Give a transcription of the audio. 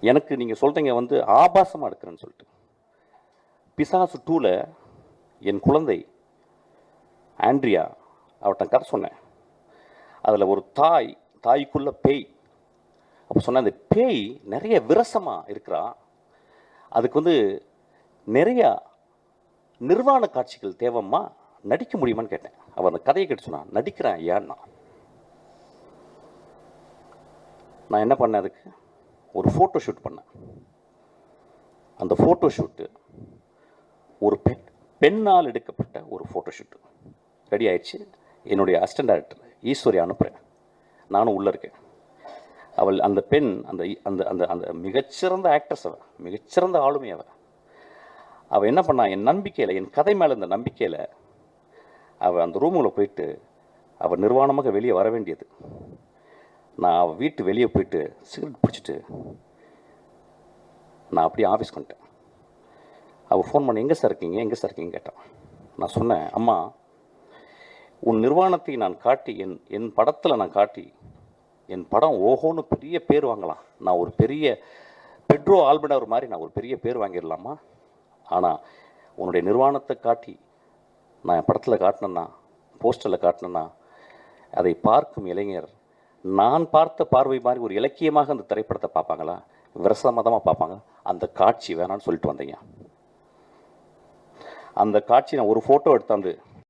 எனக்கு நீங்கள் சொல்கிறீங்க வந்து ஆபாசமாக எடுக்கிறேன்னு சொல்லிட்டு. பிசாசு டூவில் என் குழந்தை ஆண்ட்ரியா அவட்ட கதை சொன்னேன். அதில் ஒரு தாய் தாய்க்குள்ள பேய். அப்போ சொன்ன அந்த பேய் நிறைய விரசமாக இருக்கிறா. அதுக்கு வந்து நிறையா நிர்வாண காட்சிகள் தேவம்மா? நடிக்க முடியுமான்னு கேட்டேன். அவர் அந்த கதையை கேட்டு சொன்னான் நடிக்கிறேன் ஏன்னா? நான் என்ன பண்ணேன் அதுக்கு? ஒரு ஃபோட்டோ ஷூட் பண்ணேன் அந்த ஃபோட்டோ ஷூட்டு ஒரு பெண் பெண்ணால் எடுக்கப்பட்ட ஒரு ஃபோட்டோ ஷூட்டு ரெடி ஆயிடுச்சு? என்னுடைய அசிஸ்டன்ட் டேரக்டர் ஈஸ்வரி அனுப்புகிறேன் நானும் உள்ளே இருக்கேன். அவள் அந்த பெண் அந்த அந்த அந்த அந்த மிகச்சிறந்த ஆக்ட்ரஸ் அவள் மிகச்சிறந்த ஆளுமை அவள் அவள் என்ன பண்ணா என் நம்பிக்கையில் என் கதை மேலே இந்த நம்பிக்கையில் அவள் அந்த ரூமுக்குள்ள போயிட்டு அவள் நிர்வாணமாக வெளியே வர வேண்டியது. நான் வீட்டு வெளியே போயிட்டு சிகரெட் பிடிச்சிட்டு நான் அப்படியே ஆஃபீஸ்க்கு வந்துட்டேன். அவள் ஃபோன் பண்ணி எங்கே சார் இருக்கீங்க? எங்கே சார் இருக்கீங்க கேட்டான் நான் சொன்னேன் அம்மா உன் நிர்வாணத்தை நான் காட்டி என் என் படத்தில் நான் காட்டி என் படம் ஓஹோன்னு பெரிய பேர் வாங்கலாம். நான் ஒரு பெரிய பெட்ரோ ஆல்படர் மாதிரி நான் ஒரு பெரிய பேர் வாங்கிடலாமா? ஆனால் உன்னுடைய நிர்வாணத்தை காட்டி நான் என் படத்தில் காட்டினேன்னா போஸ்டரில் காட்டினேன்னா அதை பார்க்கும் இளைஞர் நான் பார்த்த பார்வை மாதிரி ஒரு இலக்கியமாக அந்த திரைப்படத்தை பார்ப்பாங்களா? விரசமதமாக பார்ப்பாங்க. அந்த காட்சி வேணான்னு சொல்லிட்டு வந்தீங்க. அந்த காட்சி நான் ஒரு ஃபோட்டோ எடுத்தாந்து